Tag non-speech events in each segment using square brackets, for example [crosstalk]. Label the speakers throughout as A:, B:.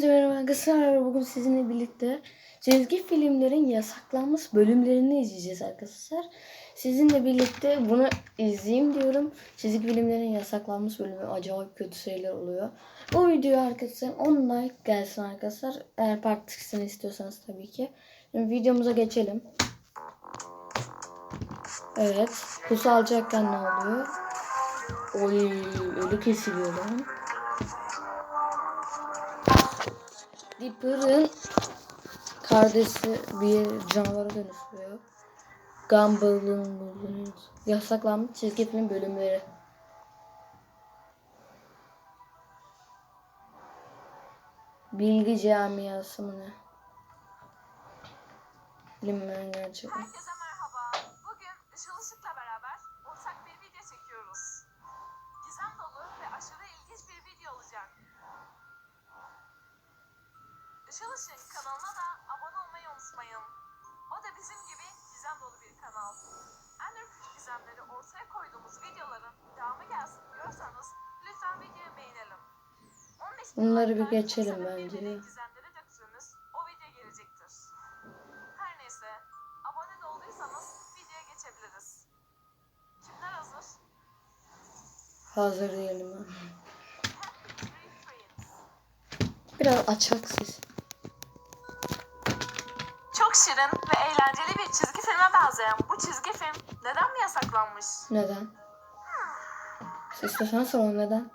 A: Hepinize merhaba arkadaşlar. Bugün sizinle birlikte çizgi filmlerin yasaklanmış bölümlerini izleyeceğiz arkadaşlar. Sizinle birlikte bunu izleyeyim diyorum. Çizgi filmlerin yasaklanmış bölümü acayip kötü şeyler oluyor. Bu videoya arkadaşlar 10 like gelsin arkadaşlar. Eğer part istiyorsanız tabii ki. Şimdi videomuza geçelim. Evet. Pusu alacakken ne oluyor? Oy ölü kesiliyor lan. Dipper'ın kardeşi bir canavara dönüşüyor. Gumball'ın yasaklanmış çizgi film bölümleri. Bilgi camiası mı ne? Bilmiyorum gerçekten.
B: Işıl Işık kanalına da abone olmayı unutmayın. O da bizim gibi gizem dolu bir kanal. En gizemleri ortaya koyduğumuz videoların devamı gelsin diyorsanız lütfen videoyu beğenelim. 15 bin
A: Bunları bir geçelim bence.
B: Gizemleri döktüğümüz o video gelecektir. Her neyse, abone de olduysanız videoya geçebiliriz. Kimler hazır?
A: Hazır
B: Friends.
A: Biraz açak ses.
B: Çok şirin ve eğlenceli bir çizgi filme benzeyen bu çizgi film neden mi yasaklanmış?
A: Neden? İstersen sorun neden?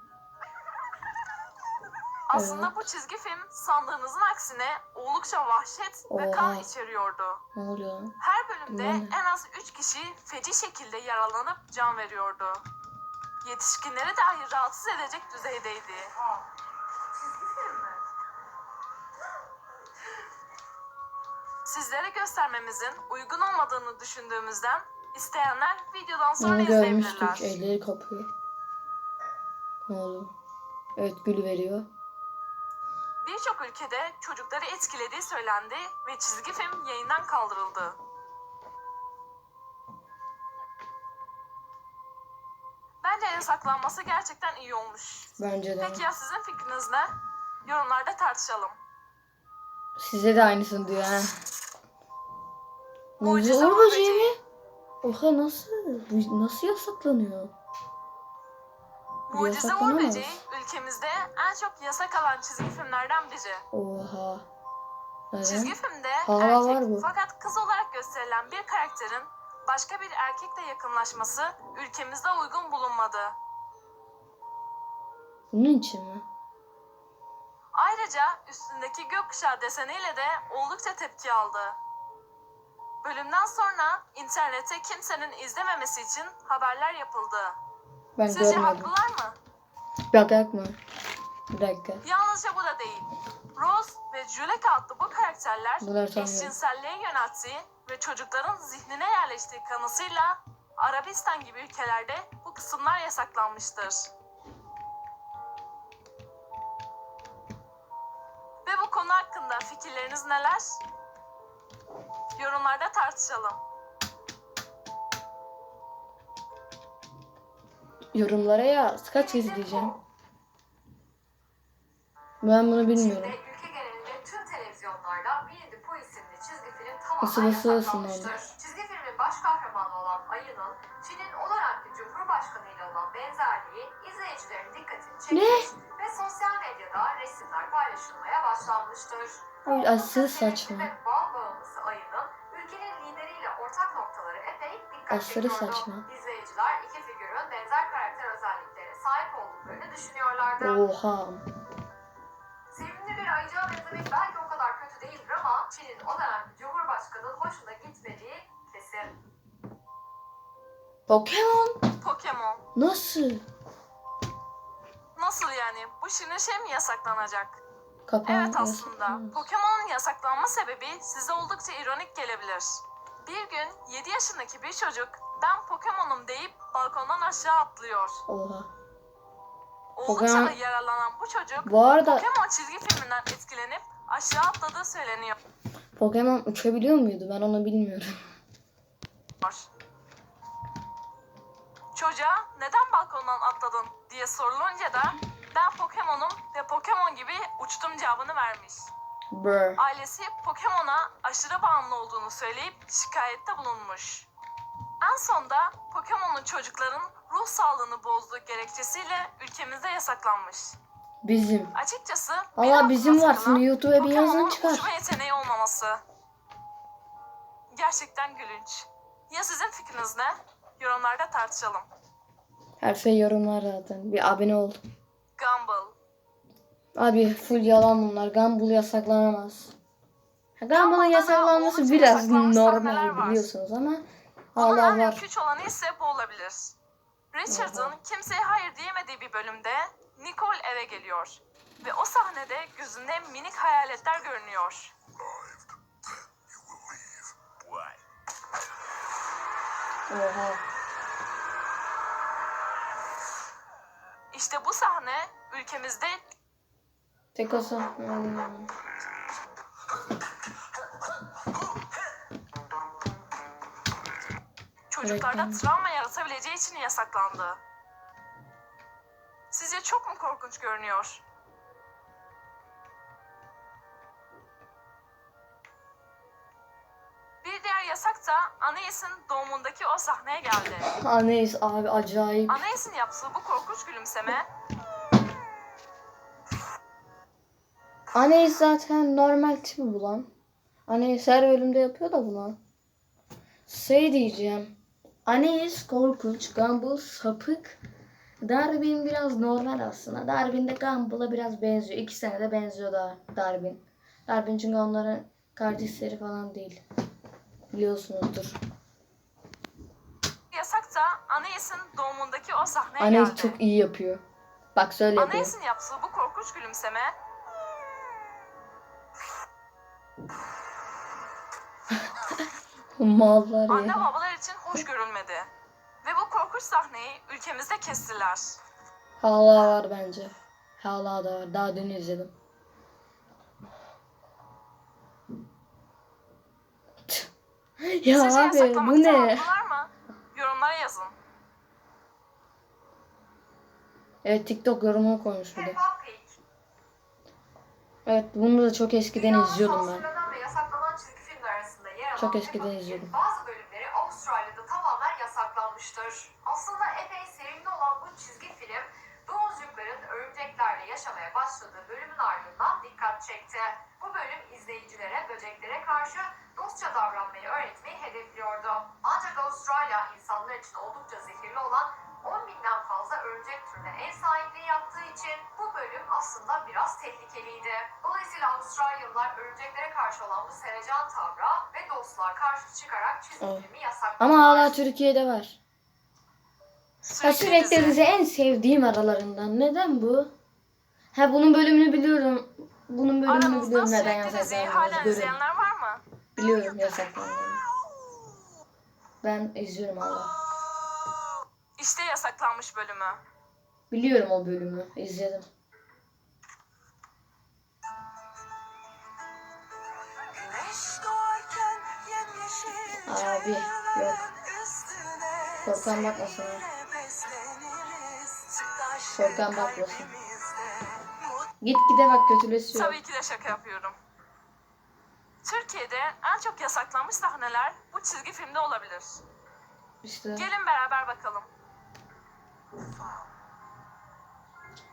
B: Aslında
A: Evet.
B: bu çizgi film sandığınızın aksine oldukça vahşet ve kan
A: Oha.
B: içeriyordu.
A: Ne oluyor?
B: Her bölümde
A: Ne?
B: en az 3 kişi feci şekilde yaralanıp can veriyordu. Yetişkinleri dahi rahatsız edecek düzeydeydi. Sizlere göstermemizin uygun olmadığını düşündüğümüzden isteyenler videodan sonra
A: Onu
B: izleyebilirler.
A: görmüştük. Elleri kapıyor. Ne oluyor? Evet gül veriyor.
B: Birçok ülkede çocukları etkilediği söylendi ve çizgi film yayından kaldırıldı. Bence yasaklanması gerçekten iyi olmuş.
A: Bence de.
B: Peki ya sizin fikriniz ne? Yorumlarda tartışalım.
A: Size de aynısını diyor ha.
B: Mucize Uğur
A: böceği mi? Oha nasıl? Bu nasıl yasaklanıyor?
B: Mucize Uğur. Böceği ülkemizde en çok yasak alan çizgi filmlerden biri.
A: Oha.
B: Çizgi
A: Neden?
B: filmde
A: Hala
B: erkek
A: var bu.
B: fakat kız olarak gösterilen bir karakterin başka bir erkekle yakınlaşması ülkemizde uygun bulunmadı.
A: Bunun için mi?
B: Ayrıca üstündeki gökkuşağı deseniyle de oldukça tepki aldı. Bölümden sonra internete kimsenin izlememesi için haberler yapıldı.
A: Ben
B: Sizce
A: görmedim.
B: haklılar mı?
A: Bak bak mı? Bir dakika.
B: Yalnızca bu da değil. Rose ve Juleka adlı bu karakterler eşcinselliğe yönelttiği ve çocukların zihnine yerleştiği kanısıyla Arabistan gibi ülkelerde bu kısımlar yasaklanmıştır. Ve bu konu hakkında fikirleriniz neler? Yorumlarda tartışalım.
A: Yorumlara yaz. Kaç izleyeceğim? Ben bunu bilmiyorum.
C: Çin'de ülke genelinde tüm televizyonlarda Winnie the Pooh isimli çizgi film tamamen filmin baş kahramanı olan Ayı'nın Çin'in o dönemki Cumhurbaşkanı ile olan benzerliği izleyicilerin dikkatini çekmiş ve sosyal medyada resimler paylaşılmaya başlanmıştır.
A: Ay,
C: sevimli
A: saçma.
C: ve bal bağımlısı Ayı'nın ortak noktaları epey dikkat
A: Aşırı saçma.
C: İzleyiciler iki figürün benzer karakter özelliklerine sahip olduklarını düşünüyorlardı.
A: Oha.
C: Sevimli bir ayıcığa benzemek belki o kadar kötü değildir ama Çin'in o dönemki Cumhurbaşkanı'nın hoşuna gitmediği kesin.
A: Pokemon.
B: Pokemon.
A: Nasıl?
B: Nasıl yani? Bu şirin şey mi yasaklanacak?
A: Kapan.
B: Evet aslında. Pokemon'un yasaklanma sebebi size oldukça ironik gelebilir. Bir gün 7 yaşındaki bir çocuk ben Pokemon'um deyip balkondan aşağı atlıyor.
A: Oha.
B: Oldukça
A: Pokemon-
B: da yaralanan bu çocuk
A: Bu arada
B: Pokemon çizgi filminden etkilenip aşağı atladığı söyleniyor.
A: Pokemon uçabiliyor muydu? Ben onu bilmiyorum.
B: Çocuğa neden balkondan atladın diye sorulunca da Ben Pokemon'um ve Pokemon gibi uçtum cevabını vermiş.
A: Brr.
B: Ailesi Pokemon'a aşırı bağımlı olduğunu söyleyip şikayette bulunmuş. En sonda Pokemon'un çocukların ruh sağlığını bozduğu gerekçesiyle ülkemizde yasaklanmış.
A: Bizim.
B: Açıkçası
A: Allah bizim var. Şimdi YouTube'a bir yazın
B: Pokemon'un
A: çıkar.
B: uçma yeteneği olmaması. Gerçekten gülünç. Ya sizin fikriniz ne? Yorumlarda tartışalım.
A: Her şey yorumlar zaten. Bir abone ol.
B: Gumball.
A: Abi full yalan bunlar. Gumball yasaklanamaz. Gumball'ın yasaklanması biraz normal biliyorsunuz ama
B: Onun
A: Allah
B: en
A: var.
B: ülküç olanı ise bu olabilir. Richard'ın kimseye hayır diyemediği bir bölümde Nicole eve geliyor. Ve o sahnede gözünde minik hayaletler görünüyor.
A: Oha.
B: İşte bu sahne ülkemizde
A: Tek olsa. Hmm.
B: çocuklarda travma yaratabileceği için yasaklandı. Sizce çok mu korkunç görünüyor? Bir diğer yasak da Anais'in doğumundaki o sahneye geldi.
A: Aneyiz abi acayip.
B: Anais'in yaptığı bu korkunç gülümseme
A: Aneyiz zaten normal tipi bu lan. Aneyiz her bölümde yapıyor da bunu. Şey diyeceğim. Aneyiz korkunç, Gumball sapık. Darwin biraz normal aslında. Darwin de Gumball'a biraz benziyor. İkisine de benziyor da Darwin. Darwin çünkü onların kardeşleri falan değil. Biliyorsunuzdur.
B: yasak da Anais'in doğumundaki o sahneye
A: Aneyiz
B: geldi.
A: çok iyi yapıyor. Bak söyle yapıyor.
B: Anais'in yaptığı bu korkunç gülümseme [laughs]
A: Mallar
B: anne
A: ya.
B: babalar için hoş görülmedi. Ve bu korkunç sahneyi ülkemizde kestiler.
A: Hala var bence. Hala da var. Daha dün izledim. ya
B: Sizce
A: abi bu ne?
B: mı? Yorumlara yazın.
A: Evet TikTok yorumunu koymuş bir de. Evet bunu da çok eskiden izliyordum ben. Çok eskiden izliyordum.
C: Bazı bölümleri Avustralya'da tamamen yasaklanmıştır. Aslında epey sevimli olan bu çizgi film domuzcukların örümceklerle yaşamaya başladığı bölümün ardından dikkat çekti. Bu bölüm izleyicilere böceklere karşı dostça davranmayı öğretmeyi hedefliyordu. Ancak Avustralya insanlar için oldukça zehirli olan 10 binden fazla örümcek türüne ev sahipliği yaptığı için aslında biraz tehlikeliydi. Dolayısıyla Avustralyalılar örümceklere karşı olan bu sevecen tavra ve dostluğa karşı çıkarak çizgi
A: Evet.
C: filmi yasakladılar.
A: Ama hala Türkiye'de var. Ha, sürekli
B: dizi.
A: dizi en sevdiğim aralarından. Neden bu? Ha bunun bölümünü biliyorum. Bunun bölümünü
B: Aranızda
A: biliyorum neden
B: sürekli diziyi
A: yasaklandığını.
B: izleyenler var mı?
A: Biliyorum yasaklandığını. Ben izliyorum hala.
B: İşte yasaklanmış bölümü.
A: Biliyorum o bölümü. izledim. Abi yok. Korkan bakmasın. Korkan bakmasın. Git gide bak kötüleşiyor.
B: Tabii ki de şaka yapıyorum. Türkiye'de en çok yasaklanmış sahneler bu çizgi filmde olabilir.
A: İşte.
B: Gelin beraber bakalım.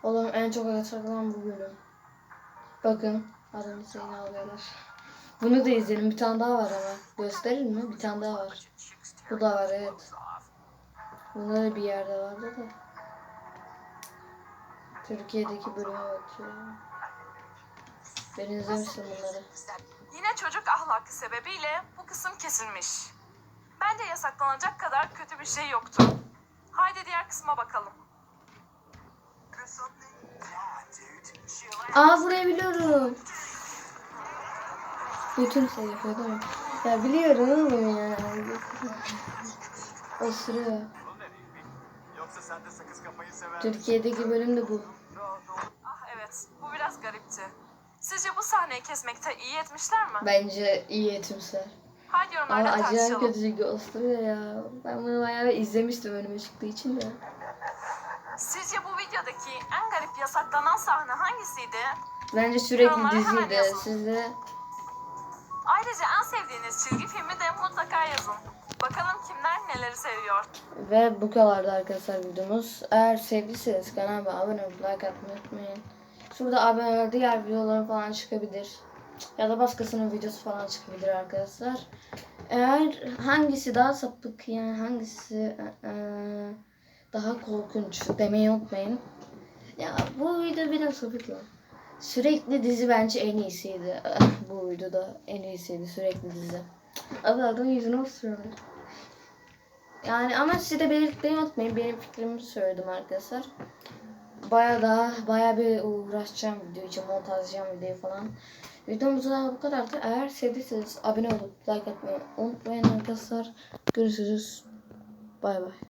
A: Oğlum en çok yasaklanan bu bölüm. Bakın adamı seni alıyorlar. Bunu da izleyelim. Bir tane daha var ama. Gösterir mi? Bir tane daha var. Bu da var evet. Bunda da bir yerde vardı da. Türkiye'deki bölüme bakıyorum. Ben izlemiştim bunları.
B: Yine çocuk ahlakı sebebiyle bu kısım kesilmiş. Bence yasaklanacak kadar kötü bir şey yoktu. Haydi diğer kısma bakalım.
A: Aa burayı biliyorum. Bütün yapıyor değil mi? Ya biliyorum oğlum ya.
D: Sever
A: Türkiye'deki bölüm de bu.
B: Ah evet, bu biraz garipti. Sizce bu sahneyi kesmekte iyi etmişler mi?
A: Bence iyi.
B: Haydi
A: Ama
B: yorumlarda
A: acayip
B: tartışalım.
A: kötü çünkü osuruyor ya. Ben bunu bayağı bir izlemiştim önüme çıktığı için de.
B: Sizce bu videodaki en garip yasaklanan sahne hangisiydi?
A: Bence sürekli
B: Yorumlara hemen
A: diziydi.
B: yazın. Ayrıca en sevdiğiniz çizgi filmi de mutlaka yazın. Bakalım kimler neleri seviyor.
A: Ve bu kadardı arkadaşlar videomuz. Eğer sevdiyseniz kanalıma abone olup like atmayı unutmayın. Şurada abone diğer videolarım falan çıkabilir. Ya da başkasının videosu falan çıkabilir arkadaşlar. Eğer hangisi daha sapık yani hangisi eee, daha korkunç demeyi unutmayın. Ya bu video biraz sapık ya. Sürekli dizi bence en iyisiydi. bu videoda en iyisiydi sürekli dizi. Abi adam yüzüne osuruyor. Yani ama size de belirtmeyi unutmayın. Benim fikrimi söyledim arkadaşlar. Baya daha baya bir uğraşacağım video için montajlayacağım videoyu falan. Videomuz da bu kadardı. Eğer sevdiyseniz abone olup like atmayı unutmayın arkadaşlar. Görüşürüz. Bay bay.